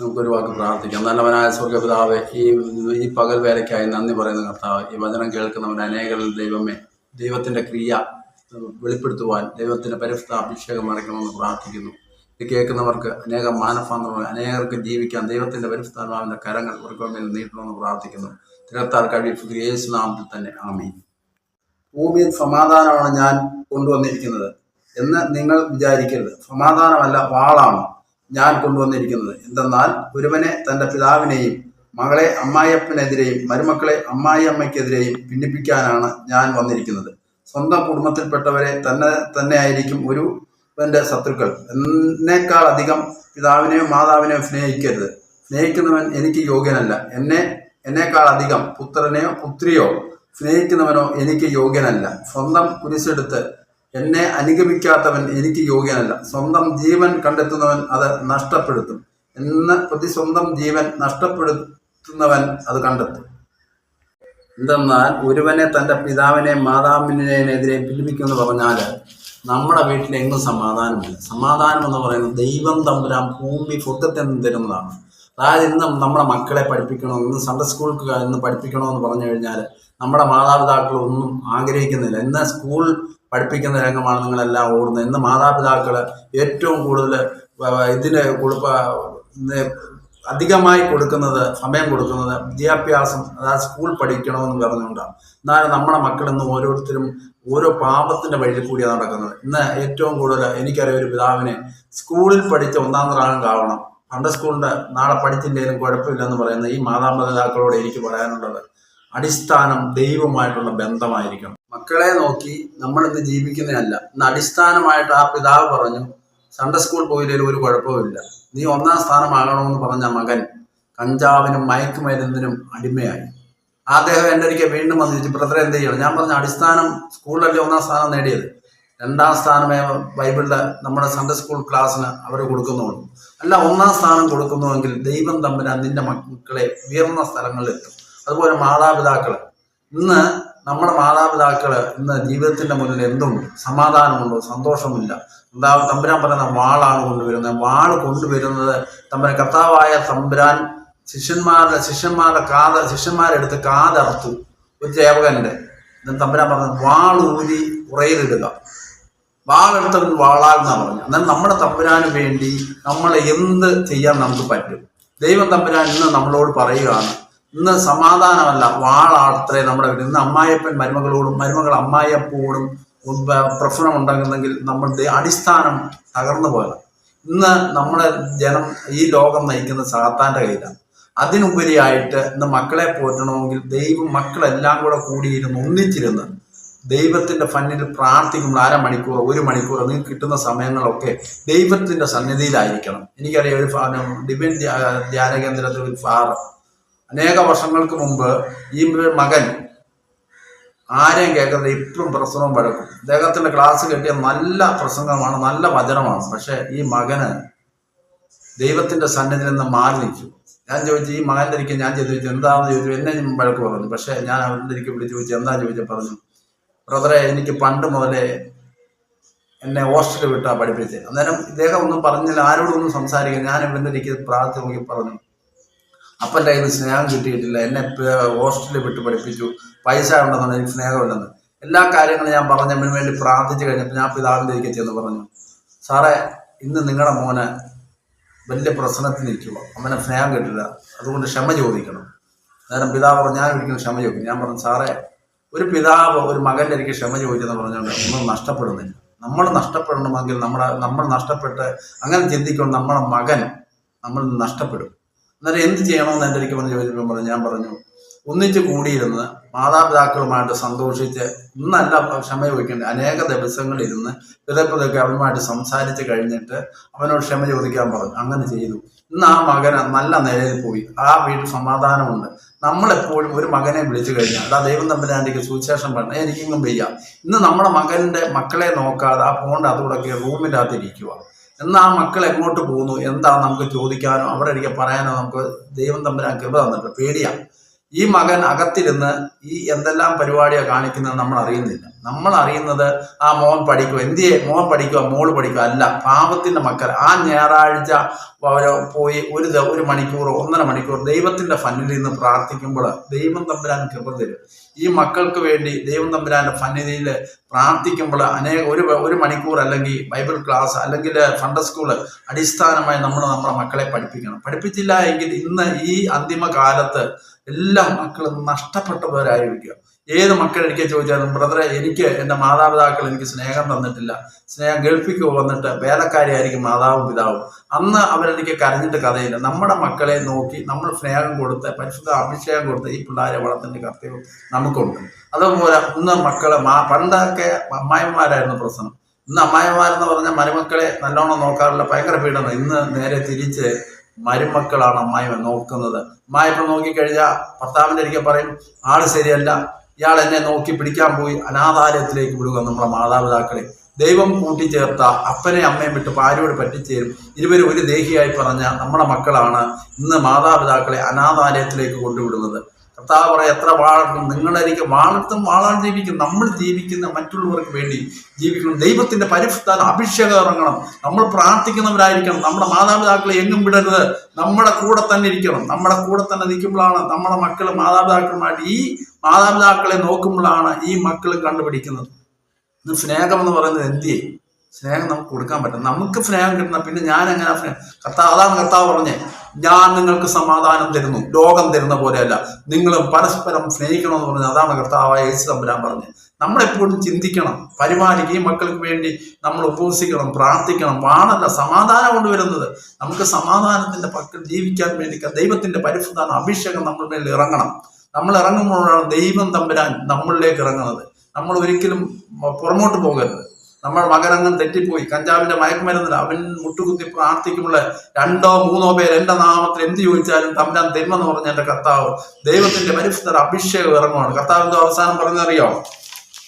നമുക്കൊരു പ്രാർത്ഥിക്കാം. നല്ലവനായ സ്വർഗപിതാവെ ഈ ഈ പകൽ വേലയ്ക്കായി നന്ദി പറയുന്ന കർത്താവ്. ഈ വചനം കേൾക്കുന്നവൻ അനേകരിൽ ദൈവമേ ദൈവത്തിന്റെ ക്രിയ വെളിപ്പെടുത്തുവാൻ ദൈവത്തിന്റെ പരിശുദ്ധ അഭിഷേകം അടയ്ക്കണമെന്ന് പ്രാർത്ഥിക്കുന്നു. ഇത് കേൾക്കുന്നവർക്ക് അനേകം മാനസാന്തരങ്ങൾ അനേകർക്ക് ജീവിക്കാൻ ദൈവത്തിന്റെ പരിശുദ്ധാത്മാവിന്റെ കരങ്ങൾ ഇവർക്ക് മേൽ നീട്ടണമെന്ന് പ്രാർത്ഥിക്കുന്നു. തിരത്താൽ കഴിവ് യേശു നാമത്തിൽ തന്നെ ആമീൻ. ഭൂമിയിൽ സമാധാനമാണ് ഞാൻ കൊണ്ടുവന്നിരിക്കുന്നത് എന്ന് നിങ്ങൾ വിചാരിക്കരുത്. സമാധാനമല്ല വാളാണ്. ഞാൻ കൊണ്ടുവന്നിരിക്കുന്നത്. എന്തെന്നാൽ ഒരുവനെ തന്റെ പിതാവിനെയും മകളെ അമ്മായിയപ്പനെതിരെയും മരുമക്കളെ അമ്മായിയമ്മയ്ക്കെതിരെയും ഭിന്നിപ്പിക്കാനാണ് ഞാൻ വന്നിരിക്കുന്നത്. സ്വന്തം കുടുംബത്തിൽപ്പെട്ടവരെ തന്നെ തന്നെ ആയിരിക്കും ഒരു എന്റെ ശത്രുക്കൾ. എന്നേക്കാൾ അധികം പിതാവിനെയും മാതാവിനെയും സ്നേഹിക്കരുത്. സ്നേഹിക്കുന്നവൻ എനിക്ക് യോഗ്യനല്ല. എന്നെ എന്നേക്കാൾ അധികം പുത്രനെയോ പുത്രിയോ സ്നേഹിക്കുന്നവനോ എനിക്ക് യോഗ്യനല്ല. സ്വന്തം കുരിശെടുത്ത് എന്നെ അനുഗമിക്കാത്തവൻ എനിക്ക് യോഗ്യനല്ല. സ്വന്തം ജീവൻ കണ്ടെത്തുന്നവൻ അത് നഷ്ടപ്പെടുത്തും. എന്ന പ്രതി സ്വന്തം ജീവൻ നഷ്ടപ്പെടുത്തുന്നവൻ അത് കണ്ടെത്തും. എന്തെന്നാൽ ഒരുവനെ തന്റെ പിതാവിനെ മാതാവിനെതിരെ പിലിപ്പിക്കുമെന്ന് പറഞ്ഞാൽ നമ്മുടെ വീട്ടിൽ എങ്ങും സമാധാനമില്ല. സമാധാനം എന്ന് പറയുന്നത് ദൈവം തമ്പുരാൻ ഭൂമി നിന്ന് തരുന്നതാണ്. അതായത് ഇന്നും നമ്മുടെ മക്കളെ പഠിപ്പിക്കണോ ഇന്ന് സൺഡേ സ്കൂൾക്ക് ഇന്ന് പഠിപ്പിക്കണോ എന്ന് പറഞ്ഞു കഴിഞ്ഞാൽ നമ്മുടെ മാതാപിതാക്കൾ ഒന്നും ആഗ്രഹിക്കുന്നില്ല. ഇന്ന് സ്കൂൾ പഠിപ്പിക്കുന്ന രംഗമാണ് നിങ്ങളെല്ലാം ഓടുന്നത്. ഇന്ന് മാതാപിതാക്കൾ ഏറ്റവും കൂടുതൽ ഇതിന് കൊടുപ്പ അധികമായി കൊടുക്കുന്നത് സമയം കൊടുക്കുന്നത് വിദ്യാഭ്യാസം അതായത് സ്കൂൾ പഠിക്കണമെന്ന് പറഞ്ഞുകൊണ്ടാണ്. എന്നാലും നമ്മുടെ മക്കൾ ഇന്ന് ഓരോരുത്തരും ഓരോ പാപത്തിന്റെ വഴിയിൽ കൂടിയാണ് നടക്കുന്നത്. ഇന്ന് ഏറ്റവും കൂടുതൽ എനിക്കറിയാം ഒരു പിതാവിനെ സ്കൂളിൽ പഠിച്ച ഒന്നാം റാങ്ക് കാണണം പണ്ട് സ്കൂളിന്റെ നാളെ പഠിച്ചില്ലെങ്കിലും കുഴപ്പമില്ലെന്ന് പറയുന്ന ഈ മാതാപിതാക്കളോട് എനിക്ക് പറയാനുള്ളത് അടിസ്ഥാനം ദൈവമായിട്ടുള്ള ബന്ധമായിരിക്കണം. മക്കളെ നോക്കി നമ്മളിന്ന് ജീവിക്കുന്നതല്ല. ഇന്ന് അടിസ്ഥാനമായിട്ട് ആ പിതാവ് പറഞ്ഞു സൺഡേ സ്കൂൾ പോയില്ലേലും ഒരു കുഴപ്പമില്ല നീ ഒന്നാം സ്ഥാനമാകണമെന്ന് പറഞ്ഞ മകൻ കഞ്ചാവിനും മയക്കുമരുന്നിനും അടിമയായി. അദ്ദേഹം എന്റെ ഒരിക്കൽ വീണ്ടും വന്ന് ചോദിച്ചു ബ്രദർ എന്ത് ചെയ്യണം? ഞാൻ പറഞ്ഞ അടിസ്ഥാനം സ്കൂളിലല്ലേ ഒന്നാം സ്ഥാനം നേടിയത്. രണ്ടാം സ്ഥാനമേ ബൈബിളിലെ നമ്മുടെ സൺഡേ സ്കൂൾ ക്ലാസ്സിന് അവർ കൊടുക്കുന്നുള്ളൂ. അല്ല ഒന്നാം സ്ഥാനം കൊടുക്കുന്നുവെങ്കിൽ ദൈവം തമ്മിൽ നിന്റെ മക്കളെ ഉയർന്ന സ്ഥലങ്ങളിൽ എത്തും അതുപോലെ മാതാപിതാക്കൾ ഇന്ന് നമ്മുടെ മാതാപിതാക്കൾ ഇന്ന് ജീവിതത്തിന്റെ മുന്നിൽ എന്തുണ്ട് സമാധാനമുണ്ടോ? സന്തോഷമില്ല. എന്താ തമ്പുരാൻ പറയുന്ന വാളാണ് കൊണ്ടുവരുന്നത്. വാൾ കൊണ്ടുവരുന്നത് തമ്പുരാൻ കർത്താവായ തമ്പുരാൻ ശിഷ്യന്മാരുടെ ശിഷ്യന്മാരുടെ കാത ശിഷ്യന്മാരെടുത്ത് കാതർത്തു ഒരു സേവകന്റെ തമ്പുരാൻ തമ്പുരാൻ വാൾ ഊരി ഉറയിലിടുക. വാളെടുത്തവൻ വാളാൽ എന്നാണ് പറഞ്ഞു എന്നാൽ നമ്മുടെ തമ്പുരാന് വേണ്ടി നമ്മൾ എന്ത് ചെയ്യാൻ നമുക്ക് പറ്റും? ദൈവം തമ്പുരാൻ ഇന്ന് നമ്മളോട് പറയുകയാണ്. ഇന്ന് സമാധാനമല്ല. വാളാത്രേ നമ്മുടെ വീട്ടിൽ ഇന്ന് അമ്മായിയപ്പൻ മരുമകളോടും മരുമകൾ അമ്മായിയപ്പോടും പ്രശ്നം ഉണ്ടാകുന്നെങ്കിൽ നമ്മളുടെ അടിസ്ഥാനം തകർന്നു പോയതാണ് ഇന്ന് നമ്മുടെ ജനം ഈ ലോകം നയിക്കുന്ന സാത്താന്റെ കയ്യിലാണ്. അതിനുപരിയായിട്ട് ഇന്ന് മക്കളെ പോറ്റണമെങ്കിൽ ദൈവം മക്കളെല്ലാം കൂടെ കൂടിയിരുന്ന് ഒന്നിച്ചിരുന്ന് ദൈവത്തിന്റെ ഫന്നിൽ പ്രാർത്ഥിക്കുമ്പോൾ അരമണിക്കൂർ ഒരു മണിക്കൂർ നിങ്ങൾക്ക് കിട്ടുന്ന സമയങ്ങളൊക്കെ ദൈവത്തിന്റെ സന്നിധിയിലായിരിക്കണം. എനിക്കറിയാം ഒരു ഡിവൈൻ ധ്യാന കേന്ദ്രത്തിൽ ഒരു ഫാറ് അനേക വർഷങ്ങൾക്ക് മുമ്പ് ഈ മകൻ ആരെയും കേൾക്കുന്നത് ഇപ്പോഴും പ്രസംഗം പഴക്കും അദ്ദേഹത്തിന്റെ ക്ലാസ് കിട്ടിയ നല്ല പ്രസംഗമാണ് നല്ല വചനമാണ്. പക്ഷെ ഈ മകന് ദൈവത്തിന്റെ സന്നിധിയിൽ നിന്ന് മാറി നിൽക്കും ഞാൻ ചോദിച്ചു ഈ മകന്റെ ഇരിക്കും ഞാൻ ചെയ്തു ചോദിച്ചു എന്താണെന്ന് ചോദിച്ചു? എന്നെ വഴക്ക് പറഞ്ഞു. പക്ഷെ ഞാൻ അവന്റെ ഇരിക്കും വിളിച്ച് ചോദിച്ചു എന്താ? ചോദിച്ചു പറഞ്ഞു ബ്രദറെ എനിക്ക് പണ്ട് മുതലേ എന്നെ ഹോസ്റ്റലിൽ വിട്ടാ പഠിപ്പിച്ചത് അന്നേരം ഇദ്ദേഹം ഒന്നും പറഞ്ഞില്ല ആരോടും ഒന്നും ഞാൻ ഇവിടുന്ന് ഒരിക്കൽ പ്രാർത്ഥന നോക്കി പറഞ്ഞു. അപ്പന്റെ കയ്യിൽ നിന്ന് സ്നേഹം കിട്ടിയിട്ടില്ല. എന്നെ ഹോസ്റ്റലിൽ വിട്ട് പഠിപ്പിച്ചു. പൈസ ഉണ്ടെന്നാണ് എനിക്ക് സ്നേഹമില്ലെന്ന് എല്ലാ കാര്യങ്ങളും ഞാൻ പറഞ്ഞതിന് വേണ്ടി പ്രാർത്ഥിച്ചു കഴിഞ്ഞപ്പോൾ ഞാൻ പിതാവിന്റെ ഇരിക്കെ ചെന്ന് പറഞ്ഞു സാറേ ഇന്ന് നിങ്ങളുടെ മോനെ വലിയ പ്രശ്നത്തിൽ നിൽക്കുക അവനെ സ്നേഹം കിട്ടില്ല. അതുകൊണ്ട് ക്ഷമ ചോദിക്കണം. നേരം പിതാവ് പറഞ്ഞു ഞാൻ ഒരിക്കലും ക്ഷമ ചോദിക്കും ഞാൻ പറഞ്ഞു സാറേ ഒരു പിതാവ് ഒരു മകന്റെ എനിക്ക് ക്ഷമ ചോദിച്ചെന്ന് പറഞ്ഞുകൊണ്ട് ഒന്നും നഷ്ടപ്പെടുന്നില്ല. നമ്മൾ നഷ്ടപ്പെടണമെങ്കിൽ നമ്മുടെ നമ്മൾ നഷ്ടപ്പെട്ട് അങ്ങനെ ചിന്തിക്കുമ്പോൾ നമ്മുടെ മകൻ നമ്മൾ നഷ്ടപ്പെടും. അന്നേരം എന്ത് ചെയ്യണമെന്ന് എന്റെ ഒരിക്കൽ പറഞ്ഞു ചോദിച്ചപ്പോൾ ഞാൻ പറഞ്ഞു ഒന്നിച്ച് കൂടിയിരുന്ന് മാതാപിതാക്കളുമായിട്ട് സന്തോഷിച്ച് ഇന്നല്ല ക്ഷമ ചോദിക്കേണ്ടത് അനേക ദിവസങ്ങളിരുന്ന് പിതപ്പതൊക്കെ അവനുമായിട്ട് സംസാരിച്ച് കഴിഞ്ഞിട്ട് അവനോട് ക്ഷമ ചോദിക്കാൻ പറഞ്ഞു. അങ്ങനെ ചെയ്തു. ഇന്ന് ആ മകൻ നല്ല നിലയിൽ പോയി. ആ വീട്ടിൽ സമാധാനമുണ്ട്. നമ്മളെപ്പോഴും ഒരു മകനെ വിളിച്ചു കഴിഞ്ഞാൽ അതാ ദൈവം തമ്പുരാന്റെക്ക് സുവിശേഷം പറഞ്ഞു എനിക്കിങ്ങും വയ്യ. ഇന്ന് നമ്മുടെ മകന്റെ മക്കളെ നോക്കാതെ ആ ഫോണിന്റെ അതുകൂടെ റൂമിന്റെ അകത്തിരിക്കുക എന്നാൽ ആ മക്കൾ എങ്ങോട്ട് പോകുന്നു? എന്താ നമുക്ക് ചോദിക്കാനോ? അവിടെ എനിക്ക് പറയാനോ നമുക്ക് ദൈവം തമ്പുരാൻ കൃപ തന്നിട്ട് പേടിയാണ് ഈ മകൻ അകത്തിരുന്ന് ഈ എന്തെല്ലാം പരിപാടിയാണ് കാണിക്കുന്നത് നമ്മൾ അറിയുന്നില്ല. നമ്മൾ അറിയുന്നത് ആ മോൻ പഠിക്കുക എന്തിയെ മോൻ പഠിക്കുക മോൾ പഠിക്കുക അല്ല. പാപത്തിന്റെ മക്കൾ. ആ ഞായറാഴ്ച പോയി ഒരു ഒരു മണിക്കൂർ ഒന്നര മണിക്കൂർ ദൈവത്തിന്റെ ഫന്നിൽ നിന്ന് പ്രാർത്ഥിക്കുമ്പോൾ ദൈവം തമ്പുരാൻ കൃപ തരും. ഈ മക്കൾക്ക് വേണ്ടി ദൈവം തമ്പുരാന്റെ ഫന്നിധിയിൽ പ്രാർത്ഥിക്കുമ്പോൾ അനേക ഒരു ഒരു മണിക്കൂർ അല്ലെങ്കിൽ ബൈബിൾ ക്ലാസ് അല്ലെങ്കിൽ ഫണ്ട സ്കൂൾ അടിസ്ഥാനമായി നമ്മൾ നമ്മുടെ മക്കളെ പഠിപ്പിക്കണം. പഠിപ്പിച്ചില്ല എങ്കിൽ ഇന്ന് ഈ അന്തിമ കാലത്ത് എല്ലാ മക്കളും നഷ്ടപ്പെട്ടവരായിരിക്കുക ഏത് മക്കൾ എനിക്ക് ചോദിച്ചാലും ബ്രദറെ എനിക്ക് എന്റെ മാതാപിതാക്കൾ എനിക്ക് സ്നേഹം തന്നിട്ടില്ല. സ്നേഹം ഗൾഫിക്ക് വന്നിട്ട് വേലക്കാരിയായിരിക്കും മാതാവും പിതാവും. അന്ന് അവരെനിക്ക് കരഞ്ഞിട്ട് കഥയില്ല. നമ്മുടെ മക്കളെ നോക്കി നമ്മൾ സ്നേഹം കൊടുത്ത് പരിശുദ്ധ അഭിഷേകം കൊടുത്ത് ഈ പിള്ളേരെ വളർത്തേണ്ട കർത്തവ്യം നമുക്കുണ്ട്. അതുപോലെ ഇന്ന് മക്കളെ മാ പണ്ടൊക്കെ അമ്മായിമാരായിരുന്നു പ്രശ്നം. ഇന്ന് അമ്മായിമാരെന്ന് പറഞ്ഞാൽ മരുമക്കളെ നല്ലോണം നോക്കാറില്ല. ഭയങ്കര പീഡനം. ഇന്ന് നേരെ തിരിച്ച് മരുമക്കളാണ് അമ്മായിമ നോക്കുന്നത്. അമ്മായിപ്പ നോക്കിക്കഴിഞ്ഞാൽ ഭർത്താവിന്റെ ഒരിക്കൽ പറയും ആൾ ശരിയല്ല. ഇയാൾ എന്നെ നോക്കി പിടിക്കാൻ പോയി അനാഥാലയത്തിലേക്ക് വിടുക നമ്മുടെ മാതാപിതാക്കളെ. ദൈവം കൂട്ടിച്ചേർത്ത അപ്പനെ അമ്മയും വിട്ട് ഭാര്യയോട് പറ്റിച്ചേരും. ഇരുവരും ഒരു ദേഹിയായി പറഞ്ഞ നമ്മുടെ മക്കളാണ് ഇന്ന് മാതാപിതാക്കളെ അനാഥാലയത്തിലേക്ക് കൊണ്ടുവിടുന്നത്. കർത്താവ് പറയാം എത്ര വാഴണം നിങ്ങളായിരിക്കും വാഴത്തും വാളാൻ ജീവിക്കും. നമ്മൾ ജീവിക്കുന്ന മറ്റുള്ളവർക്ക് വേണ്ടി ജീവിക്കണം. ദൈവത്തിന്റെ പരിശുദ്ധാൽ അഭിഷേകം ഇറങ്ങണം. നമ്മൾ പ്രാർത്ഥിക്കുന്നവരായിരിക്കണം. നമ്മുടെ മാതാപിതാക്കളെ എങ്ങും വിടരുത്. നമ്മുടെ കൂടെ തന്നെ ഇരിക്കണം. നമ്മുടെ കൂടെ തന്നെ നിൽക്കുമ്പോഴാണ് നമ്മുടെ മക്കൾ മാതാപിതാക്കളുമായിട്ട് ഈ മാതാപിതാക്കളെ നോക്കുമ്പോഴാണ് ഈ മക്കൾ കണ്ടുപിടിക്കുന്നത്. സ്നേഹം എന്ന് പറയുന്നത് എന്തിയെ? സ്നേഹം നമുക്ക് കൊടുക്കാൻ പറ്റും. നമുക്ക് സ്നേഹം കിട്ടുന്ന പിന്നെ ഞാൻ എങ്ങനെ സ്നേഹം കർത്താവ് അതാണ് കർത്താവ് പറഞ്ഞേ. ഞാൻ നിങ്ങൾക്ക് സമാധാനം തരുന്നു. ലോകം തരുന്ന പോലെയല്ല. നിങ്ങൾ പരസ്പരം സ്നേഹിക്കണമെന്ന് പറഞ്ഞു അതാണ് കർത്താവായ യേശു തമ്പുരാൻ പറഞ്ഞത് നമ്മളെപ്പോഴും ചിന്തിക്കണം. പരിപാലിക്കുകയും മക്കൾക്ക് വേണ്ടി നമ്മൾ ഉപവസിക്കണം പ്രാർത്ഥിക്കണം. വാണല്ല സമാധാനം കൊണ്ടുവരുന്നത് നമുക്ക് സമാധാനത്തിന്റെ പക്കൽ ജീവിക്കാൻ വേണ്ടി ദൈവത്തിന്റെ പരിശുദ്ധാന അഭിഷേകം നമ്മുടെ മേൽ ഇറങ്ങണം. നമ്മൾ ഇറങ്ങുമ്പോഴാണ് ദൈവം തമ്പുരാൻ നമ്മളിലേക്ക് ഇറങ്ങുന്നത്. നമ്മൾ ഒരിക്കലും പുറമോട്ട് പോകരുത്. നമ്മുടെ മകനങ്ങൾ തെറ്റിപ്പോയി. കഞ്ചാവിന്റെ മയക്കുമരുന്നില്ല അവൻ മുട്ടുകുത്തി പ്രാർത്ഥിക്കുമ്പോൾ രണ്ടോ മൂന്നോ പേര് എന്റെ നാമത്തിൽ എന്ത് ചോദിച്ചാലും തമ്പരാൻ ദൈവം എന്ന് പറഞ്ഞ എന്റെ കർത്താവ് ദൈവത്തിന്റെ മനുഷ്യർ അഭിഷേകം ഇറങ്ങുവാണ്. കർത്താവിന്റെ അവസാനം പറഞ്ഞറിയോ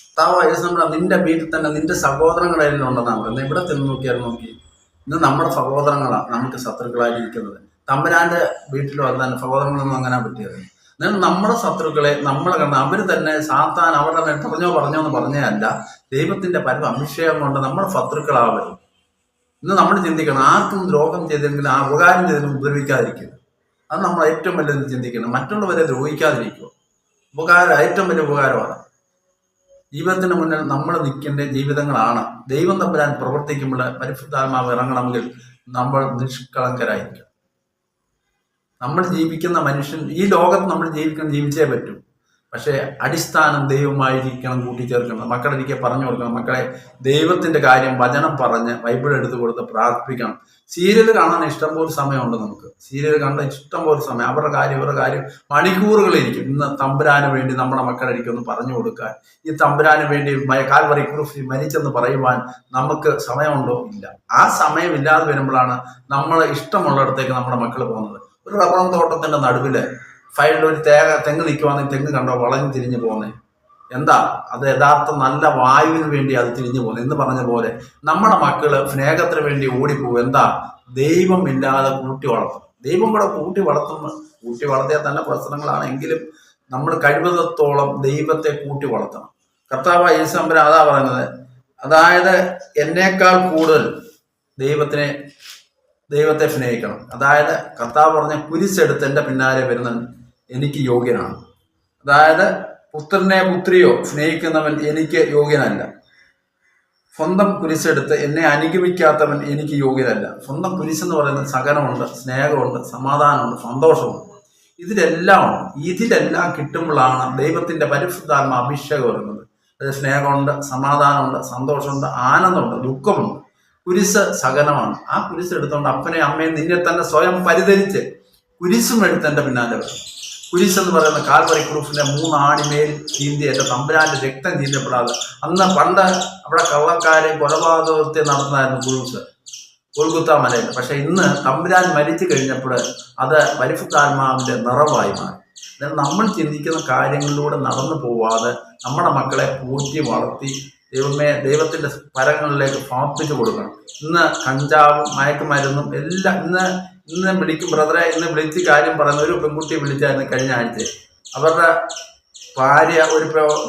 കർത്താവ് യേശുനമ്പുരാൻ നിന്റെ വീട്ടിൽ തന്നെ നിന്റെ സഹോദരങ്ങളുടെ ഉണ്ടെന്നാണ് പറയുന്നത്. ഇവിടെ തിന്നു നോക്കിയാൽ നോക്കി. ഇന്ന് നമ്മുടെ സഹോദരങ്ങളാണ് നമുക്ക് ശത്രുക്കളായിരിക്കുന്നത്. തമ്പരാന്റെ വീട്ടിൽ വന്നാൽ സഹോദരങ്ങളൊന്നും അങ്ങനെ പറ്റിയത്. എന്നാൽ നമ്മുടെ ശത്രുക്കളെ നമ്മളെ കണ്ട് അവർ തന്നെ സാത്താൻ അവരുടെ പറഞ്ഞോ പറഞ്ഞോ എന്ന് പറഞ്ഞേ അല്ല ദൈവത്തിന്റെ പരമ അഭിഷേകം കൊണ്ട് നമ്മൾ ശത്രുക്കളാവരും ഇന്ന് നമ്മൾ ചിന്തിക്കണം ആർക്കും ദ്രോഹം ചെയ്തെങ്കിൽ ആ ഉപകാരം ചെയ്തെങ്കിലും ഉപദ്രവിക്കാതിരിക്കുക അത് നമ്മൾ ഏറ്റവും വലുത് ചിന്തിക്കണം. മറ്റുള്ളവരെ ദ്രോഹിക്കാതിരിക്കുക. ഉപകാരം ഏറ്റവും വലിയ ഉപകാരമാണ്. ജീവിതത്തിന് മുന്നിൽ നമ്മൾ നിൽക്കേണ്ട ജീവിതങ്ങളാണ്. ദൈവം തമ്പുരാൻ പ്രവർത്തിക്കുമ്പോൾ പരിശുദ്ധാത്മാവ് ഇറങ്ങണമെങ്കിൽ നമ്മൾ നിഷ്കളങ്കരായിരിക്കും നമ്മൾ ജീവിക്കുന്ന മനുഷ്യൻ ഈ ലോകത്ത് നമ്മൾ ജീവിക്കാൻ ജീവിച്ചേ പറ്റൂ. പക്ഷേ അടിസ്ഥാനം ദൈവമായിരിക്കണം കൂട്ടിച്ചേർക്കണം മക്കളെനിക്ക് പറഞ്ഞു കൊടുക്കണം. മക്കളെ ദൈവത്തിന്റെ കാര്യം വചനം പറഞ്ഞ് ബൈബിൾ എടുത്തു കൊടുത്ത് പ്രാർത്ഥിക്കണം സീരിയൽ കാണാൻ ഇഷ്ടംപോലെ സമയമുണ്ട് നമുക്ക്. സീരിയൽ കാണാൻ ഇഷ്ടംപോലെ സമയം. അവരുടെ കാര്യം ഇവരുടെ കാര്യം മണിക്കൂറുകളിരിക്കും. ഇന്ന് തമ്പുരാന് വേണ്ടി നമ്മുടെ മക്കളെ ഒന്ന് പറഞ്ഞു കൊടുക്കാൻ. ഈ തമ്പുരാന് വേണ്ടി കാൽവറി കുറിച്ച് മരിച്ചെന്ന് പറയുവാൻ നമുക്ക് സമയമുണ്ടോ? ഇല്ല. ആ സമയമില്ലാതെ വരുമ്പോഴാണ് നമ്മൾ ഇഷ്ടമുള്ളിടത്തേക്ക് നമ്മുടെ മക്കൾ പോകുന്നത്. ഒരു റബ്ബറം തോട്ടത്തിന്റെ നടുവിൽ സൈഡിൽ ഒരു തേങ്ങ തെങ്ങ് നിൽക്കുവാണെങ്കിൽ തെങ്ങ് കണ്ടോ വളഞ്ഞു തിരിഞ്ഞു പോകുന്നേ എന്താ? അത് യഥാർത്ഥ നല്ല വായുവിന് വേണ്ടി അത് തിരിഞ്ഞു പോകുന്നത് എന്ന് പറഞ്ഞ പോലെ നമ്മുടെ മക്കൾ സ്നേഹത്തിന് വേണ്ടി ഓടിപ്പോകും എന്താ? ദൈവം ഇല്ലാതെ കൂട്ടി വളർത്തും. ദൈവം കൂടെ കൂട്ടി വളർത്തുമ്പോൾ കൂട്ടി വളർത്തിയാൽ തന്നെ പ്രശ്നങ്ങളാണെങ്കിലും നമ്മൾ കഴിവതത്തോളം ദൈവത്തെ കൂട്ടി വളർത്തണം. കർത്താവ് യേശുമ്പര അതാ പറയുന്നത്. അതായത് എന്നേക്കാൾ കൂടുതൽ ദൈവത്തിനെ ദൈവത്തെ സ്നേഹിക്കണം. അതായത് കർത്താവ് പറഞ്ഞ കുരിശെടുത്ത് എന്റെ പിന്നാലെ വരുന്ന എനിക്ക് യോഗ്യനാണ്. അതായത് പുത്രനെ പുത്രിയോ സ്നേഹിക്കുന്നവൻ എനിക്ക് യോഗ്യനല്ല. സ്വന്തം കുരിശെടുത്ത് എന്നെ അനുഗമിക്കാത്തവൻ എനിക്ക് യോഗ്യനല്ല. സ്വന്തം കുരിശെന്ന് പറയുന്നത് സഹനമുണ്ട് സ്നേഹമുണ്ട് സമാധാനമുണ്ട് സന്തോഷമുണ്ട്. ഇതിലെല്ലാം ഉണ്ട് ഇതിലെല്ലാം കിട്ടുമ്പോഴാണ് ദൈവത്തിന്റെ പരിശുദ്ധാത്മ അഭിഷേകം വരുന്നത്. അത് സ്നേഹമുണ്ട് സമാധാനമുണ്ട് സന്തോഷമുണ്ട് ആനന്ദമുണ്ട് ദുഃഖമുണ്ട്. കുരിശ് സഹനമാണ്. ആ കുരിശ് എടുത്തുകൊണ്ട് അപ്പനെ അമ്മയും നിന്നെ തന്നെ സ്വയം പരിധരിച്ച് കുരിശും എടുത്തതിന്റെ പിന്നാലെ വരും കുരിശ് എന്ന് പറയുന്ന കാൽവറി ക്രൂസിന്റെ മൂന്നാണിമേൽ എന്റെ തമ്പുരാന്റെ രക്തം ചീന്തപ്പെടാതെ. അന്ന് പണ്ട് അവിടെ കള്ളക്കാരെ കൊലപാതകത്തെ നടത്തുന്നതായിരുന്നു കുരൂസ് കൊൽക്കുത്ത മലയിൽ. പക്ഷെ ഇന്ന് തമ്പുരാൻ മരിച്ചു കഴിഞ്ഞപ്പോൾ അത് പരിശുദ്ധാത്മാവിന്റെ നിറവായി മാറി. നമ്മൾ ചിന്തിക്കുന്ന കാര്യങ്ങളിലൂടെ നടന്നു പോവാതെ നമ്മുടെ മക്കളെ പൂറ്റി വളർത്തി ദൈവമേ ദൈവത്തിന്റെ പരങ്ങളിലേക്ക് പ്രാർത്ഥിച്ചു കൊടുക്കണം. ഇന്ന് കഞ്ചാവും മയക്കുമരുന്നും എല്ലാം ഇന്ന് ഇന്ന് വിളിക്കും ബ്രദറെ ഇന്ന് വിളിച്ച് കാര്യം പറയുന്ന ഒരു പെൺകുട്ടിയെ വിളിച്ചായിരുന്നു കഴിഞ്ഞ ആഴ്ച. അവരുടെ ഭാര്യ ഒരു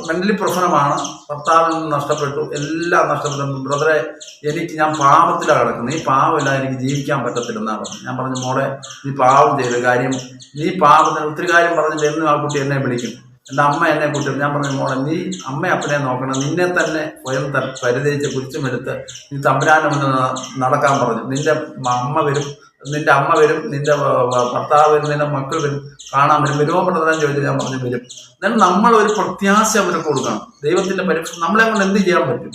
മെന്റലി പ്രശ്നമാണ്. ഭർത്താവിൽ നിന്ന് നഷ്ടപ്പെട്ടു. എല്ലാം നഷ്ടപ്പെട്ടു. ബ്രദറെ എനിക്ക് ഞാൻ പാപത്തിലാണ് കിടക്കുന്നത്. ഈ പാവമില്ല എനിക്ക് ജീവിക്കാൻ പറ്റത്തില്ലെന്നാണ് പറഞ്ഞു. ഞാൻ പറഞ്ഞു മോളെ നീ പാവം ചെയ്ത കാര്യം നീ പാപത്തിന് ഒത്തിരി കാര്യം പറഞ്ഞിട്ട് എന്നും ആ കുട്ടി എന്നെ വിളിക്കും. എന്റെ അമ്മ എന്നെ കുട്ടി ഞാൻ പറഞ്ഞു മോളെ നീ അമ്മ അപ്പനെ നോക്കണം. നിന്നെ തന്നെ സ്വയം ത പരിധിച്ച് കുരിച്ചുമെടുത്ത് നീ തമ്പുരാനെ മുന്നിൽ നടക്കാൻ പറഞ്ഞു. നിന്റെ അമ്മ വരും നിന്റെ അമ്മ വരും നിന്റെ ഭർത്താവ് വരും നിന്റെ മക്കൾ വരും കാണാൻ വരും വരുമോ പ്രധാനം ചോദിച്ചു ഞാൻ പറഞ്ഞു വരും. എന്നാൽ നമ്മൾ ഒരു പ്രത്യാശ അവർക്ക് കൊടുക്കണം. ദൈവത്തിന്റെ പരീക്ഷ നമ്മളെ കൊണ്ട് എന്ത് ചെയ്യാൻ പറ്റും?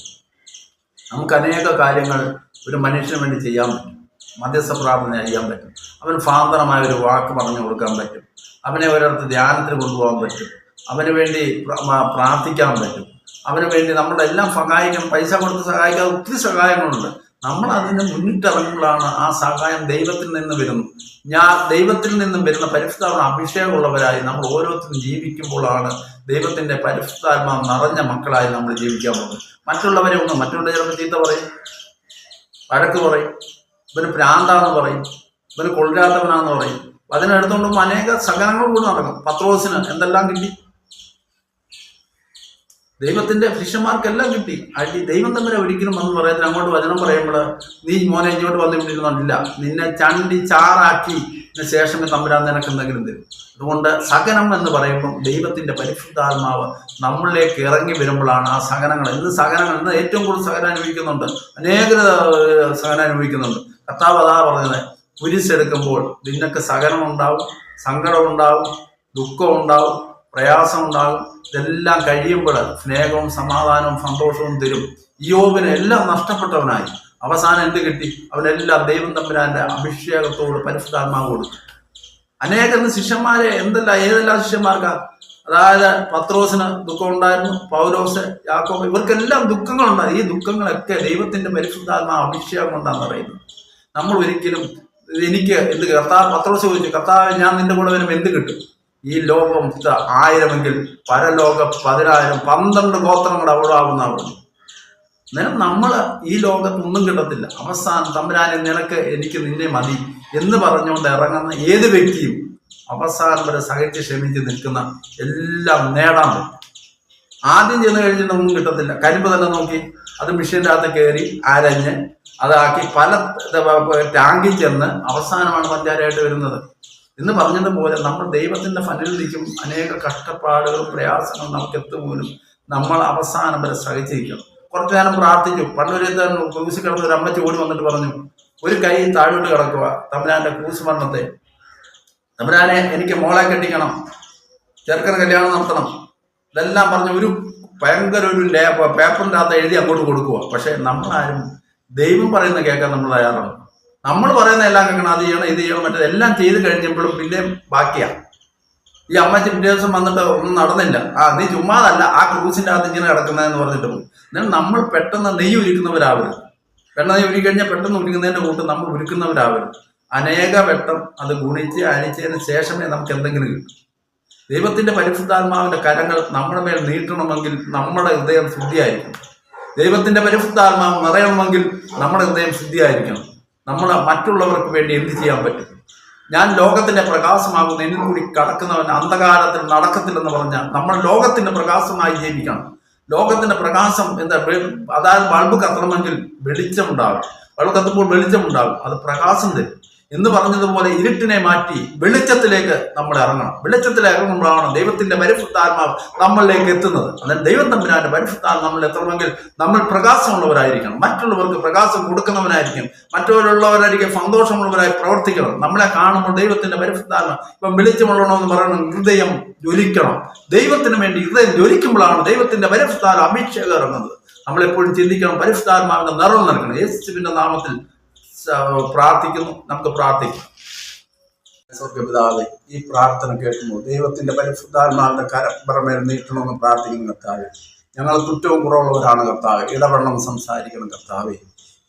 നമുക്ക് അനേക കാര്യങ്ങൾ ഒരു മനുഷ്യന് വേണ്ടി ചെയ്യാൻ പറ്റും. മധ്യസ്ഥ പ്രാർത്ഥന ചെയ്യാൻ പറ്റും. അവന് ഫാന്തരമായ ഒരു വാക്ക് പറഞ്ഞു കൊടുക്കാൻ പറ്റും. അവനെ ഒരിടത്ത് ധ്യാനത്തിന് കൊണ്ടുപോകാൻ പറ്റും. അവന് വേണ്ടി പ്രാർത്ഥിക്കാൻ പറ്റും. അവന് വേണ്ടി നമ്മുടെ എല്ലാം സഹായിക്കണം പൈസ കൊടുത്ത് സഹായിക്കാൻ ഒത്തിരി സഹായങ്ങളുണ്ട്. നമ്മൾ അതിന് മുന്നിട്ടിറങ്ങുമ്പോഴാണ് ആ സഹായം ദൈവത്തിൽ നിന്ന് വരുന്നു. ഞാൻ ദൈവത്തിൽ നിന്നും വരുന്ന പരിശുദ്ധാത്മ അഭിഷേകമുള്ളവരായി നമ്മൾ ഓരോരുത്തരും ജീവിക്കുമ്പോഴാണ് ദൈവത്തിന്റെ പരിശുദ്ധാത്മ നിറഞ്ഞ മക്കളായി നമ്മൾ ജീവിക്കാൻ പോകുന്നത്. മറ്റുള്ളവരെ ഒന്ന് മറ്റുള്ള ചിലപ്പോൾ ചീത്ത പറയും വഴക്ക് പറയും ഇവന് പ്രാന്താന്ന് പറയും ഇവന് കൊള്ളരാത്തവനാന്ന് പറയും. അതിനെടുത്തുകൊണ്ടും അനേക സഹനങ്ങൾ കൂടെ നടക്കും. പത്രോസിന് എന്തെല്ലാം കിട്ടി? ദൈവത്തിന്റെ ശിഷ്യന്മാർക്കെല്ലാം കിട്ടി. അടി ദൈവം തന്നെ ഒരിക്കലും വന്ന് പറയത്തിൽ അങ്ങോട്ട് വചനം പറയുമ്പോൾ നീ മോനെ ഇങ്ങോട്ട് വന്ന് വിട്ടിരുന്നില്ല നിന്നെ ചണ്ടി ചാറാക്കി ശേഷം തമ്പുരാൻ നിനക്ക് എന്തെങ്കിലും തരും. അതുകൊണ്ട് സഹനം എന്ന് പറയുമ്പോൾ ദൈവത്തിന്റെ പരിശുദ്ധാത്മാവ് നമ്മളിലേക്ക് ഇറങ്ങി വരുമ്പോഴാണ് ആ സഹനങ്ങൾ. ഇന്ന് സഹനങ്ങൾ? ഇന്ന് ഏറ്റവും കൂടുതൽ സഹനം അനുഭവിക്കുന്നുണ്ട്. അനേക സഹനം അനുഭവിക്കുന്നുണ്ട്. കർത്താവ് അതാ പറഞ്ഞത് കുരിശെടുക്കുമ്പോൾ നിന്നൊക്കെ സഹനം ഉണ്ടാവും സങ്കടം ഉണ്ടാവും ദുഃഖം ഉണ്ടാവും പ്രയാസം ഉണ്ടാകും ഇതെല്ലാം കഴിയുമ്പോൾ സ്നേഹവും സമാധാനവും സന്തോഷവും തരും. യോബിന് എല്ലാം നഷ്ടപ്പെട്ടവനായി. അവസാനം എന്ത് കിട്ടി? അവനെല്ലാം ദൈവം തമ്പുരാന്റെ അഭിഷേകത്തോട് പരിശുദ്ധാത്മാവോട്. അനേകം ശിഷ്യന്മാരെ എന്തല്ല ഏതെല്ലാം ശിഷ്യന്മാർക്കാ? അതായത് പത്രോസിന് ദുഃഖം ഉണ്ടായിരുന്നു പൗലോസ് യാക്കോ ഇവർക്കെല്ലാം ദുഃഖങ്ങളുണ്ടായി ഈ ദുഃഖങ്ങളൊക്കെ ദൈവത്തിന്റെ പരിശുദ്ധാത്മാ അഭിഷേകം കൊണ്ടാണ് പറയുന്നത് നമ്മൾ ഒരിക്കലും എനിക്ക് എന്ത് കർത്താവ് പത്രോസ് ചോദിച്ചു കർത്താവ് ഞാൻ നിന്റെ കൂടെ വരുമ്പോൾ എന്ത് കിട്ടും? ഈ ലോകം ആയിരമെങ്കിൽ പരലോക പതിനായിരം പന്ത്രണ്ട് ഗോത്രങ്ങൾ അവിടെ ആവുന്ന പറഞ്ഞു അന്നേരം നമ്മൾ ഈ ലോകത്ത് ഒന്നും കിട്ടത്തില്ല. അവസാനം തമ്പുരാനെ നിനക്ക് എനിക്ക് നിന്നെ മതി എന്ന് പറഞ്ഞുകൊണ്ട് ഇറങ്ങുന്ന ഏത് വ്യക്തിയും അവസാനം വരെ സഹിച്ച് ക്ഷമിച്ച് നിൽക്കുന്ന എല്ലാം നേടാൻ പറ്റും. ആദ്യം ചെന്ന് കഴിഞ്ഞിട്ട് ഒന്നും കിട്ടത്തില്ല. കരിമ്പ് തന്നെ നോക്കി. അത് മെഷീന്റെ അകത്ത് കയറി അരഞ്ഞ് അതാക്കി പല ടാങ്കിൽ ചെന്ന് അവസാനമാണ് പഞ്ചാരമായിട്ട് വരുന്നത്. എന്ന് പറഞ്ഞതുപോലെ നമ്മൾ ദൈവത്തിന്റെ ഫലിലിരിക്കും അനേക കഷ്ടപ്പാടുകളും പ്രയാസങ്ങളും നമുക്ക് എത്തുമ്പോഴും നമ്മൾ അവസാനം വരെ സഹിച്ചിരിക്കണം. കുറച്ചു നേരം പ്രാർത്ഥിച്ചു. പണ്ടൊരു ക്രൂശി കിടന്ന ഒരു അമ്മച്ചി ഓടി വന്നിട്ട് പറഞ്ഞു ഒരു കൈ താഴോട്ട് കിടക്കുക തമ്പുരാന്റെ കൂസ് മരണത്തെ തമ്പുരാനെ എനിക്ക് മോളെ കെട്ടിക്കണം. ചെറുക്കന് കല്യാണം നടത്തണം. ഇതെല്ലാം പറഞ്ഞ് ഒരു ഭയങ്കര ഒരു പേപ്പറിന്റെ അകത്ത് എഴുതി അങ്ങോട്ട് കൊടുക്കുക. പക്ഷെ നമ്മളാരും ദൈവം പറയുന്ന കേൾക്കാൻ നമ്മൾ തയ്യാറാണ് നമ്മൾ പറയുന്ന എല്ലാം കേൾക്കണം അത് ചെയ്യണം ഇത് ചെയ്യണം മറ്റേ എല്ലാം ചെയ്ത് കഴിഞ്ഞപ്പോഴും പിന്നെയും ബാക്കിയാ. ഈ അമ്മച്ചി പിറ്റേ ദിവസം വന്നിട്ട് ഒന്നും നടന്നില്ല. ആ നീ ചുമ്മാതല്ല ആ ക്രൂസിന്റെ അകത്ത് ഇങ്ങനെ കിടക്കുന്നതെന്ന് പറഞ്ഞിട്ട് പോകും. എന്നാൽ നമ്മൾ പെട്ടെന്ന് നെയ്യ് ഉരുക്കുന്നവരാവരുത്. വെണ്ണ നെയ്യ് ഉരുക്കഴിഞ്ഞാൽ പെട്ടെന്ന് ഉരുക്കുന്നതിന്റെ കൂട്ട് നമ്മൾ ഉരുക്കുന്നവരാവരുത്. അനേക വെട്ടം അത് ഗുണിച്ച് അരിച്ചതിന് ശേഷമേ നമുക്ക് എന്തെങ്കിലും കിട്ടും. ദൈവത്തിന്റെ പരിശുദ്ധാത്മാവിന്റെ കരങ്ങൾ നമ്മുടെ മേൽ നീട്ടണമെങ്കിൽ നമ്മുടെ ഹൃദയം ശുദ്ധിയായിരിക്കണം. ദൈവത്തിന്റെ പരിശുദ്ധാത്മാവ് നിറയണമെങ്കിൽ നമ്മുടെ ഹൃദയം ശുദ്ധിയായിരിക്കണം. നമ്മൾ മറ്റുള്ളവർക്ക് വേണ്ടി എന്ത് ചെയ്യാൻ പറ്റും? ഞാൻ ലോകത്തിന്റെ പ്രകാശമാകുന്ന എന്നിൽ കൂടി കടക്കുന്നവൻ അന്ധകാരത്തിൽ നടക്കത്തില്ലെന്ന് പറഞ്ഞാൽ നമ്മൾ ലോകത്തിന്റെ പ്രകാശമായി ജീവിക്കണം. ലോകത്തിന്റെ പ്രകാശം എന്താ അതായത് ബൾബ് കത്തണമെങ്കിൽ വെളിച്ചമുണ്ടാകും. ബൾബ് കത്തുമ്പോൾ വെളിച്ചമുണ്ടാകും. അത് പ്രകാശം തരും. എന്ന് പറഞ്ഞതുപോലെ ഇരുട്ടിനെ മാറ്റി വെളിച്ചത്തിലേക്ക് നമ്മൾ ഇറങ്ങണം. വെളിച്ചത്തിൽ ഇറങ്ങുമ്പോഴാണ് ദൈവത്തിന്റെ പരിശുദ്ധാത്മാവ് നമ്മളിലേക്ക് എത്തുന്നത്. അതായത് ദൈവം തമ്പിനാന്റെ പരിശുദ്ധാത്മ നമ്മൾ എത്തണമെങ്കിൽ നമ്മൾ പ്രകാശമുള്ളവരായിരിക്കണം. മറ്റുള്ളവർക്ക് പ്രകാശം കൊടുക്കുന്നവനായിരിക്കും മറ്റുള്ളവരായിരിക്കും സന്തോഷമുള്ളവരായി പ്രവർത്തിക്കണം. നമ്മളെ കാണുമ്പോൾ ദൈവത്തിന്റെ പരിശുദ്ധാത്മ ഇപ്പം വെളിച്ചമുള്ളണമെന്ന് പറയണം ഹൃദയം ജ്വലിക്കണം. ദൈവത്തിന് വേണ്ടി ഹൃദയം ജ്വലിക്കുമ്പോഴാണ് ദൈവത്തിന്റെ പരിശുദ്ധാത്മ അഭിഷേകം ഇറങ്ങുന്നത്. നമ്മളെപ്പോഴും ചിന്തിക്കണം പരിശുദ്ധാത്മാവിന്റെ നിറം നൽകണം. യേശുവിന്റെ നാമത്തിൽ പ്രാർത്ഥിക്കുന്നു. നമുക്ക് പ്രാർത്ഥിക്കാം. സ്വർഗപിതാവെ ഈ പ്രാർത്ഥന കേൾക്കുമ്പോൾ ദൈവത്തിന്റെ പരിശുദ്ധാത്മാവിന്റെ കരപ്പറമേൽ നീട്ടണമെന്ന് പ്രാർത്ഥിക്കുന്നു കർത്താവ് ഞങ്ങൾ കുറ്റവും കുറവുള്ളവരാണ് കർത്താവ് ഇടപെടണം സംസാരിക്കണം കർത്താവെ.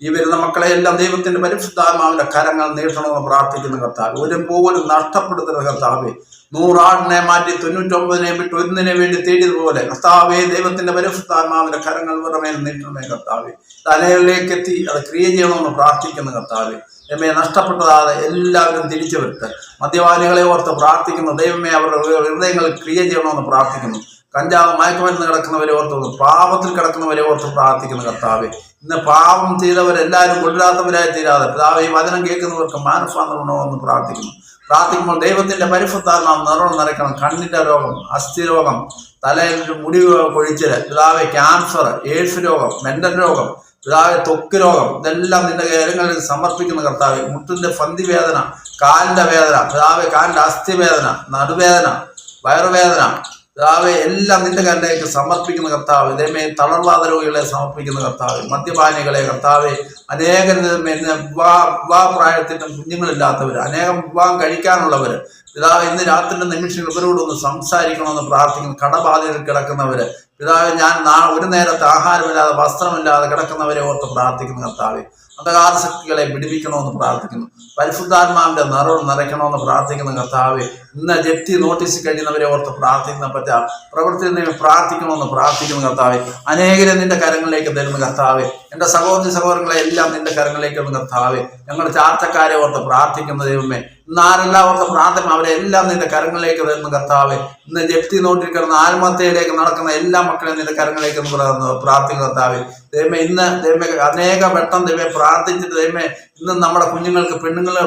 ഈ വരുന്ന മക്കളെ എല്ലാം ദൈവത്തിന്റെ പരിശുദ്ധാത്മാവിന്റെ കരങ്ങൾ നീട്ടണമെന്ന് പ്രാർത്ഥിക്കുന്ന കർത്താവ്. ഒരു പോലും നഷ്ടപ്പെടുത്തുന്ന കർത്താവെ. നൂറാടിനെ മാറ്റി തൊണ്ണൂറ്റൊമ്പതിനെ വിട്ട് ഒന്നിനെ വേണ്ടി തേടിയതുപോലെ കർത്താവെ ദൈവത്തിന്റെ പരിശുദ്ധാത്മാവിന്റെ കരങ്ങൾ പുറമേ നീട്ടണമേ കർത്താവെ. തലയിലേക്ക് എത്തി അത് ക്രിയ ചെയ്യണമെന്ന് പ്രാർത്ഥിക്കുന്ന കർത്താവെ. ദൈവമേ നഷ്ടപ്പെട്ടതാതെ എല്ലാവരും തിരിച്ചു വിട്ട് മദ്യപാനികളെ ഓർത്ത് പ്രാർത്ഥിക്കുന്നു. ദൈവമേ അവരുടെ ഹൃദയങ്ങൾ ക്രിയ ചെയ്യണമെന്ന് പ്രാർത്ഥിക്കുന്നു. കഞ്ചാവ് മയക്കുമരുന്ന് കിടക്കുന്നവരെ ഓർത്ത് പാപത്തിൽ കിടക്കുന്നവരെ ഓർത്ത് പ്രാർത്ഥിക്കുന്ന കർത്താവെ. ഇന്ന് പാപം ചെയ്തവരെല്ലാവരും കൊല്ലാത്തവരായി തീരാതെ പിതാവ് ഈ വചനം കേൾക്കുന്നവർക്ക് മാനസാന്തരം ഉണ്ടാവുമെന്ന് പ്രാർത്ഥിക്കുന്നു. പ്രാർത്ഥിക്കുമ്പോൾ ദൈവത്തിന്റെ പരിശുദ്ധാത്മാവ് നിറം നിറയ്ക്കണം. കണ്ണിന്റെ രോഗം അസ്ഥിരോഗം തലയിൽ മുടി കൊഴിച്ചൽ പിതാവെ ക്യാൻസർ എയ്ഡ്സ് രോഗം മെന്റൽ രോഗം പിതാവെ തൊക്ക് രോഗം ഇതെല്ലാം നിന്റെ കാര്യങ്ങളിൽ സമർപ്പിക്കുന്ന കർത്താവ് മുട്ടിന്റെ സന്ധി വേദന കാലിന്റെ വേദന പിതാവെ കാലിന്റെ അസ്ഥി വേദന നടുവേദന വയറുവേദന കർത്താവെ എല്ലാം നിന്റെ കരലേക്ക് സമർപ്പിക്കുന്ന കർത്താവ് ഇതേമേ തളർവാദ രോഗികളെ സമർപ്പിക്കുന്ന കർത്താവ് മദ്യപാനികളെ കർത്താവെ അനേകം വിവാഹപ്രായത്തിനും കുഞ്ഞുങ്ങളില്ലാത്തവർ അനേകം വിവാഹം കഴിക്കാനുള്ളവർ പിതാവ് ഇന്ന് രാത്രിയുടെ നിമിഷം ഇവരോടൊന്ന് സംസാരിക്കണമെന്ന് പ്രാർത്ഥിക്കുന്നു. കടബാധയിൽ കിടക്കുന്നവര് പിതാവ് ഞാൻ ഒരു നേരത്തെ ആഹാരമില്ലാതെ വസ്ത്രമില്ലാതെ കിടക്കുന്നവരെ ഓർത്ത് പ്രാർത്ഥിക്കുന്നു കർത്താവെ. അന്ധകാരശക്തികളെ പിടിപ്പിക്കണമെന്ന് പ്രാർത്ഥിക്കുന്നു. പരിശുദ്ധാത്മാവിന്റെ നിറവ് നിറയ്ക്കണമെന്ന് പ്രാർത്ഥിക്കുന്ന കർത്താവ്. ഇന്ന് ജപ്തി നോട്ടീസ് കഴിയുന്നവരെ ഓർത്ത് പ്രാർത്ഥിക്കുന്ന പറ്റ പ്രവൃത്തി നിങ്ങൾ പ്രാർത്ഥിക്കണമെന്ന് പ്രാർത്ഥിക്കുന്ന കർത്താവ്. അനേകരെ നിന്റെ കരങ്ങളിലേക്ക് തരുന്ന കർത്താവ്. എന്റെ സഹോദരി സഹോദരങ്ങളെ എല്ലാം നിന്റെ കരങ്ങളിലേക്ക് തരുന്ന കർത്താവ്. ഞങ്ങളുടെ ചാർച്ചക്കാരെ ഓർത്ത് പ്രാർത്ഥിക്കുന്ന ദൈവമേ ഇന്ന് ആരെല്ലാം ഓർത്ത് പ്രാർത്ഥന അവരെല്ലാം നിന്റെ കരങ്ങളിലേക്ക് തരുന്ന കർത്താവെ. ഇന്ന് ജപ്തി നോട്ടിൽ കിടന്ന ആത്മഹത്യയിലേക്ക് നടക്കുന്ന എല്ലാ മക്കളെയും നിന്റെ കരങ്ങളിലേക്ക് പ്രാർത്ഥിക്കുന്ന കർത്താവെ ദൈവമേ ഇന്ന് ദൈവമേ അനേക വട്ടം ദൈവമേ പ്രാർത്ഥിച്ചിട്ട് ദൈവമേ ഇന്ന് നമ്മുടെ കുഞ്ഞുങ്ങൾക്ക് പെണ്ണുങ്ങളെ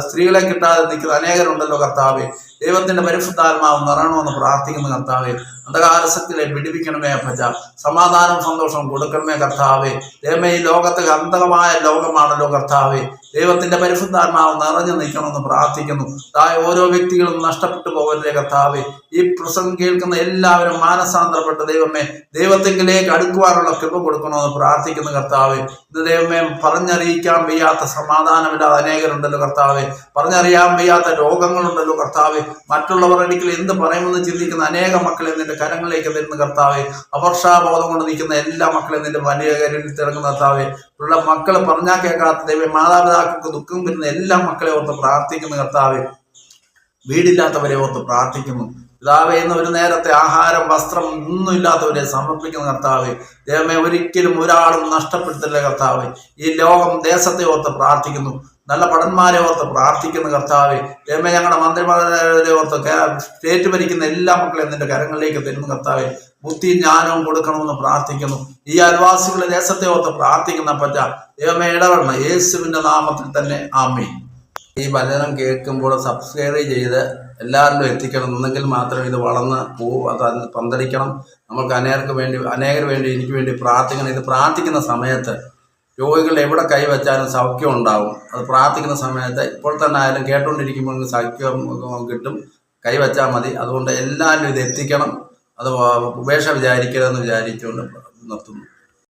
സ്ത്രീകളെ കിട്ടാതെ നിൽക്കുന്ന അനേകരുണ്ടല്ലോ കർത്താവെ. ദൈവത്തിന്റെ പരിശുദ്ധാത്മാവ് നിറയണമെന്ന് പ്രാർത്ഥിക്കുന്ന കർത്താവെ. അന്ധകാരസത്തിലെ പിടിപ്പിക്കണമേ അപ്പച്ച. സമാധാനം സന്തോഷം കൊടുക്കണമേ കർത്താവെ. ദൈവമേ ഈ ലോകത്ത് അന്ധകമായ ലോകമാണല്ലോ കർത്താവെ. ദൈവത്തിന്റെ പരിശുദ്ധാത്മാവ് നിറഞ്ഞു നിൽക്കണമെന്ന് പ്രാർത്ഥിക്കുന്നു. തായ ഓരോ വ്യക്തികളും നഷ്ടപ്പെട്ടു പോകരുതേ കർത്താവെ. ഈ പ്രസംഗം കേൾക്കുന്ന എല്ലാവരും മാനസാന്തരപ്പെട്ട ദൈവമേ ദൈവത്തെങ്കിലേക്ക് അടുക്കുവാനുള്ള കൃപ കൊടുക്കണമെന്ന് പ്രാർത്ഥിക്കുന്ന കർത്താവെ. ഇത് ദൈവമേ പറഞ്ഞറിയിക്കാൻ വയ്യാത്ത സമാധാനമില്ലാതെ അനേകരുണ്ടല്ലോ കർത്താവെ. പറഞ്ഞറിയാൻ വയ്യാത്ത രോഗങ്ങളുണ്ടല്ലോ കർത്താവെ. മറ്റുള്ളവർ ഒരിക്കലും എന്ത് പറയുമെന്ന് ചിന്തിക്കുന്ന അനേക മക്കളെ നിന്റെ കരങ്ങളിലേക്ക് തരുന്ന കർത്താവെ. അപർഷാബോധം കൊണ്ട് നിൽക്കുന്ന എല്ലാ മക്കളെയും നിന്റെ വലിയ കരയിൽ തിറങ്ങുന്ന കർത്താവെ. ഉള്ള മക്കൾ പറഞ്ഞാൽ കേൾക്കാത്ത ദൈവം മാതാപിതാക്കൾക്ക് ദുഃഖം വരുന്ന എല്ലാ മക്കളെ ഓർത്ത് പ്രാർത്ഥിക്കുന്ന കർത്താവെ. വീടില്ലാത്തവരെ ഓർത്ത് പ്രാർത്ഥിക്കുന്നു. പിതാവെ എന്ന് ഒരു നേരത്തെ ആഹാരം വസ്ത്രം ഒന്നും ഇല്ലാത്തവരെ സമർപ്പിക്കുന്ന കർത്താവ്. ദൈവമേ ഒരിക്കലും ഒരാളും നഷ്ടപ്പെടുത്തില്ല കർത്താവ്. ഈ ലോകം ദേശത്തെ ഓർത്ത് പ്രാർത്ഥിക്കുന്നു. നല്ല പടന്മാരെ ഓർത്ത് പ്രാർത്ഥിക്കുന്ന കർത്താവ്. ദൈവമേ ഞങ്ങളുടെ മന്ത്രിമാരെ ഓർത്ത് സ്റ്റേറ്റ് ഭരിക്കുന്ന എല്ലാ മക്കളെയും നിന്റെ കരങ്ങളിലേക്ക് തരുന്ന കർത്താവ്. ബുദ്ധി ജ്ഞാനവും കൊടുക്കണമെന്ന് പ്രാർത്ഥിക്കുന്നു. ഈ അയൽവാസികളെ ദേശത്തെ ഓർത്ത് പ്രാർത്ഥിക്കുന്ന പറ്റ ദൈവമേ ഇടപെടണം. യേശുവിന്റെ നാമത്തിൽ തന്നെ ആമേ ഈ വചനം കേൾക്കുമ്പോൾ സബ്സ്ക്രൈബ് ചെയ്ത് എല്ലാവരിലും എത്തിക്കണം. എന്നെങ്കിൽ മാത്രമേ ഇത് വളർന്ന് പോവും അത് അത് പന്തലിക്കണം. നമുക്ക് അനേകർക്ക് വേണ്ടി അനേകർ വേണ്ടി എനിക്ക് വേണ്ടി പ്രാർത്ഥിക്കണം. ഇത് പ്രാർത്ഥിക്കുന്ന സമയത്ത് രോഗികൾ എവിടെ കൈവച്ചാലും സൗഖ്യം ഉണ്ടാവും. അത് പ്രാർത്ഥിക്കുന്ന സമയത്ത് ഇപ്പോൾ തന്നെ ആയാലും കേട്ടുകൊണ്ടിരിക്കുമ്പോൾ സൗഖ്യം കിട്ടും. കൈവച്ചാൽ മതി. അതുകൊണ്ട് എല്ലാവരും ഇത് എത്തിക്കണം. അത് ഉപേക്ഷ വിചാരിക്കരുതെന്ന് വിചാരിച്ചുകൊണ്ട് നിർത്തുന്നു.